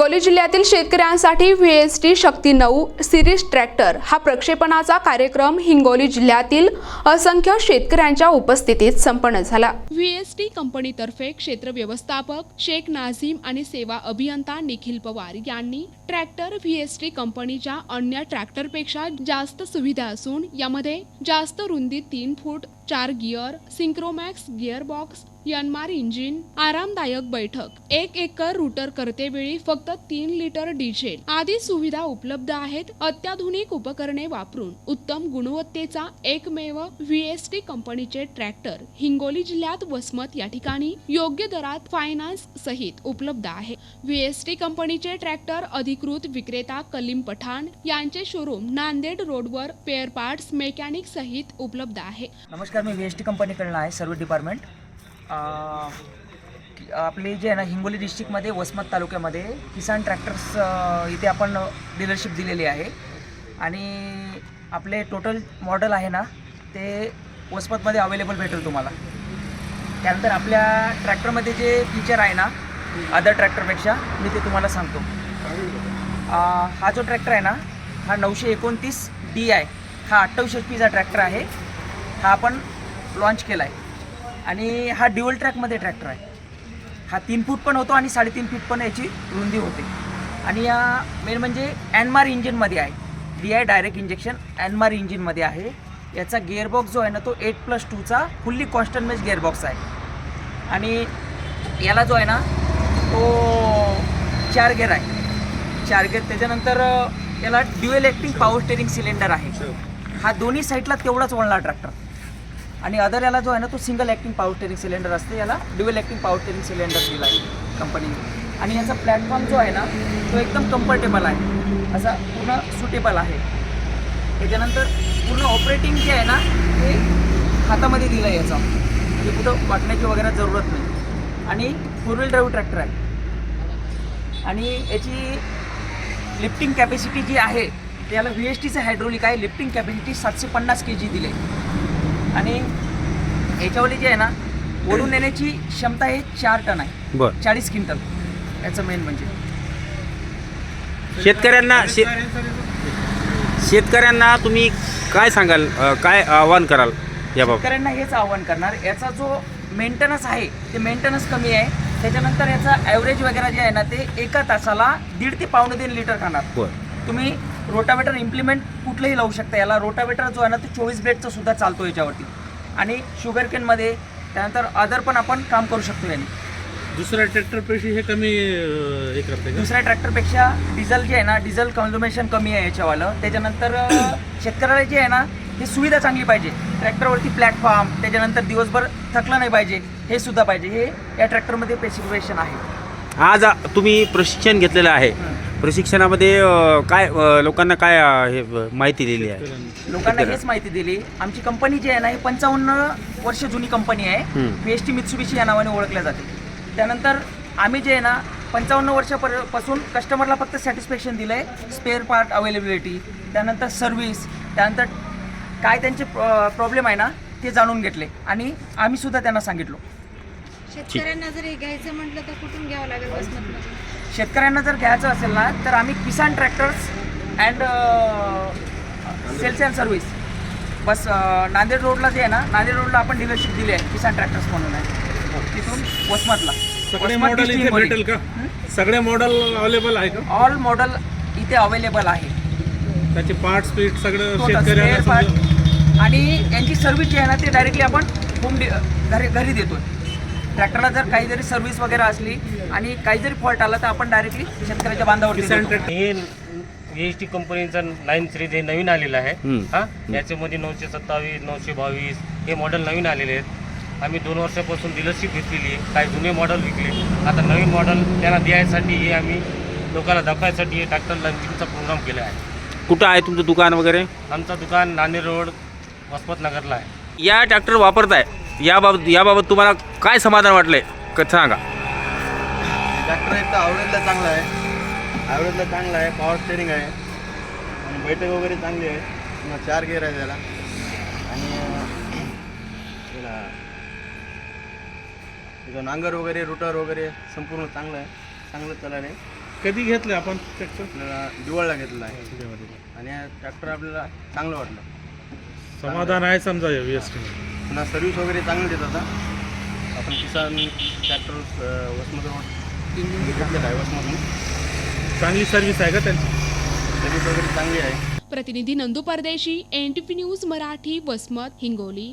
हिंगोली जिल्ह्यातील शेतकऱ्यांसाठी V S T शक्ती नऊ सिरीज ट्रॅक्टर हा प्रक्षेपणाचा कार्यक्रम हिंगोली जिल्ह्यातील असंख्य शेतकऱ्यांच्या उपस्थितीत संपन्न झाला. व्ही एस टी कंपनीतर्फे क्षेत्र व्यवस्थापक शेख नाझीम आणि सेवा अभियंता निखिल पवार यांनी ट्रॅक्टर व्ही एस टी कंपनीच्या अन्य ट्रॅक्टरपेक्षा जास्त सुविधा असून यामध्ये जास्त रुंदी तीन फूट चार gear synchromesh gear box Yanmar engine आरामदायक बैठक. एक एकर रुटर करतेवेळी फक्त तीन लिटर डिझेल आदी सुविधा उपलब्ध आहेत अत्याधुनिक उपकरणे वापरून. उत्तम गुणवत्तेचा एकमेव व्ही एस टी कंपनीचे ट्रॅक्टर हिंगोली जिल्ह्यात वसमत या ठिकाणी योग्य दरात फायनान्स सहित उपलब्ध आहे. व्ही एस टी कंपनीचे ट्रॅक्टर अधिकृत विक्रेता कलीम पठाण यांचे शोरूम नांदेड रोडवर पेअर पार्ट्स मेकॅनिक सहित उपलब्ध आहे. नमस्कार मी व्ही एस टी आहे सर्व्हिस डिपार्टमेंट आपले जे आहे ना हिंगोली डिस्ट्रिक्टमध्ये वसमत तालुक्यामध्ये किसान ट्रॅक्टर्स इथे आपण डीलरशिप दिलेली आहे. आणि आपले टोटल मॉडेल आहे ना ते वसमतमध्ये अवेलेबल भेटेल तुम्हाला. त्यानंतर आपल्या ट्रॅक्टरमध्ये जे फीचर आहे ना अदर ट्रॅक्टरपेक्षा मी ते तुम्हाला सांगतो. हा जो ट्रॅक्टर आहे ना हा नऊशे एकोणतीस डी आहे हा अठ्ठावीस एच पीचा ट्रॅक्टर आहे. हा आपण लॉन्च केला आहे आणि हा ड्युअल ट्रॅकमध्ये ट्रॅक्टर आहे. हा तीन फूट पण होतो आणि साडेतीन फूट पण याची रुंदी होते. आणि या मेन म्हणजे ॲनमार इंजिनमध्ये आहे. D I direct injection Yanmar इंजिनमध्ये आहे. याचा गिअरबॉक्स जो आहे ना तो एट प्लस टूचा फुल्ली कॉन्स्टंट मेज गिअरबॉक्स आहे. आणि याला जो आहे ना तो चार गेअर आहे. चार गेअर त्याच्यानंतर याला dual acting power steering cylinder आहे. हा दोन्ही साईडला तेवढाच वळणार ट्रॅक्टर आणि अदर याला जो आहे ना तो single acting power steering cylinder असते याला dual acting power steering cylinder दिला आहे कंपनीने आणि याचा प्लॅटफॉर्म जो आहे ना तो एकदम कम्फर्टेबल आहे. असा पूर्ण सुटेबल आहे. त्याच्यानंतर पूर्ण ऑपरेटिंग जे आहे ना ते हातामध्ये दिलं आहे याचा. म्हणजे कुठं वाटण्याची वगैरे जरूरत नाही. आणि फोर व्हील ड्राईव्ह ट्रॅक्टर आहे. आणि याची लिफ्टिंग कॅपॅसिटी जी आहे ते याला व्ही एस टीचं हायड्रोलिक आहे. लिफ्टिंग कॅपॅसिटी सातशे पन्नास के जी दिले आहे आणि याच्यावरती जे आहे ना ओढून नेण्याची क्षमता हे चार टन आहे. बर. चाळीस क्विंटल. याचं मेन म्हणजे. शेतकऱ्यांना शे शेतकऱ्यांना तुम्ही काय सांगाल अ, काय आव्हान कराल याबाबत शेतकऱ्यांना हेच आव्हान करणार. याचा जो मेंटेनन्स आहे ते मेंटेनन्स कमी आहे. त्याच्यानंतर याचा ॲव्हरेज वगैरे जे आहे ना ते एका तासाला दीड ते पावणे तीन लिटर खाणार. बर. तुम्ही रोटावेटर इम्प्लिमेंट कुठलंही लावू शकता. याला रोटावेटर जो आहे ना तो चोवीस ब्लेडचा सुद्धा चालतो याच्यावरती. आणि शुगर केनमध्ये त्यानंतर अदर पण आपण काम करू शकतो याने. दुसऱ्या ट्रॅक्टरपेक्षा हे कमी हे करते का? दुसऱ्या ट्रॅक्टरपेक्षा डिझेल जे आहे ना डिझेल कन्झ्युमेशन कमी आहे याच्यावालं. त्याच्यानंतर शेतकऱ्याला जे आहे ना हे सुविधा चांगली पाहिजे. ट्रॅक्टरवरती प्लॅटफॉर्म त्याच्यानंतर दिवसभर थकलं नाही पाहिजे. हे सुद्धा पाहिजे. हे या ट्रॅक्टरमध्ये स्पेसिफिकेशन आहे. आज आ- तुम्ही प्रशिक्षण घेतलेलं आहे. प्रशिक्षणामध्ये अ, काय अ, लोकांना काय अ, हे अ, माहिती दिली आहे? लोकांना हेच माहिती दिली. आमची कंपनी जी आहे ना ही पंचावन्न वर्ष जुनी कंपनी आहे. हम्म. व्ही एस टी मित्सुबिशी या नावाने ओळखल्या जाते. त्यानंतर आम्ही जे आहे ना पंचावन्न वर्षापासून कस्टमरला फक्त सॅटिस्फॅक्शन दिलं आहे स्पेअर पार्ट अवेलेबिलिटी त्यानंतर सर्व्हिस त्यानंतर काय त्यांचे प्रॉब्लेम आहे ना ते जाणून घेतले. आणि आम्ही सुद्धा त्यांना सांगितलो. शेतकऱ्यांना जर हे घ्यायचं म्हटलं तर कुठून घ्यावं लागेल वसमतमधून शेतकऱ्यांना जर घ्यायचं असेल ना तर आम्ही Kisan tractors and sales and service बस नांदेड रोडला जे आहे ना नांदेड रोडला आपण डीलरशिप दिली आहे किसान ट्रॅक्टर्स म्हणून आहे. तिथून वसमतला. सगळे मॉडेल इथे. भेटेल का? सगळे मॉडेल अवेलेबल आहे का? ऑल मॉडेल इथे अवेलेबल आहे. त्याचे पार्ट स्पीड सगळं शेतकऱ्यांना आणि यांची सर्व्हिस जी आहे ना ते डायरेक्टली आपण होम डि घरी घरी देतो ट्रॅक्टरला जर काही जरी सर्व्हिस वगैरे असली आणि काही जरी फॉल्ट आला तर आपण डायरेक्टली शेतकऱ्याच्या हे एस टी कंपनीचं नाईन सिरीज हे नवीन आलेलं आहे. हा? याच्यामध्ये नऊशे सत्तावीस नऊशे बावीस हे मॉडेल नवीन आलेले आहेत. आम्ही दोन वर्षापासून डीलरशिप घेतलेली आहे. काही जुने मॉडेल विकले आता नवीन मॉडेल त्यांना द्यायसाठी हे आम्ही लोकांना दाखवायसाठी हे ट्रॅक्टर लॉन्चिंगचा प्रोग्राम केला आहे. कुठं आहे तुमचं दुकान वगैरे? आमचं दुकान नांदेड रोड वसमत नगरला आहे. या ट्रॅक्टर वापरताय? याबाबत याबाबत तुम्हाला काय समाधान वाटलंय? क- सांगा. ट्रॅक्टर एक तर आवरेजला चांगला आहे. ॲव्हरेजला चांगला आहे पॉवर स्टेरिंग आहे. आणि बैठक वगैरे चांगली आहे. पुन्हा चार गेअर आहे त्याला. आणि त्याला त्याचं नांगर वगैरे रुटर वगैरे संपूर्ण चांगलं आहे. चांगलं चालणार आहे. कधी घेतलं आपण ट्रॅक्टर आपल्याला दिवाळला घेतलेला आहे. आणि ट्रॅक्टर आपल्याला चांगलं वाटलं. समाधान आहे समजा एस टी पुन्हा सर्व्हिस वगैरे चांगली देत आता आपण किसान ट्रॅक्टर वसमधून घेतलेलं आहे वसमधून चांगली सर्व्हिस आहे का त्यांची? सर्व्हिस वगैरे चांगली आहे. प्रतिनिधी Nandu Pardeshi N T news Marathi Vasmat Hingoli.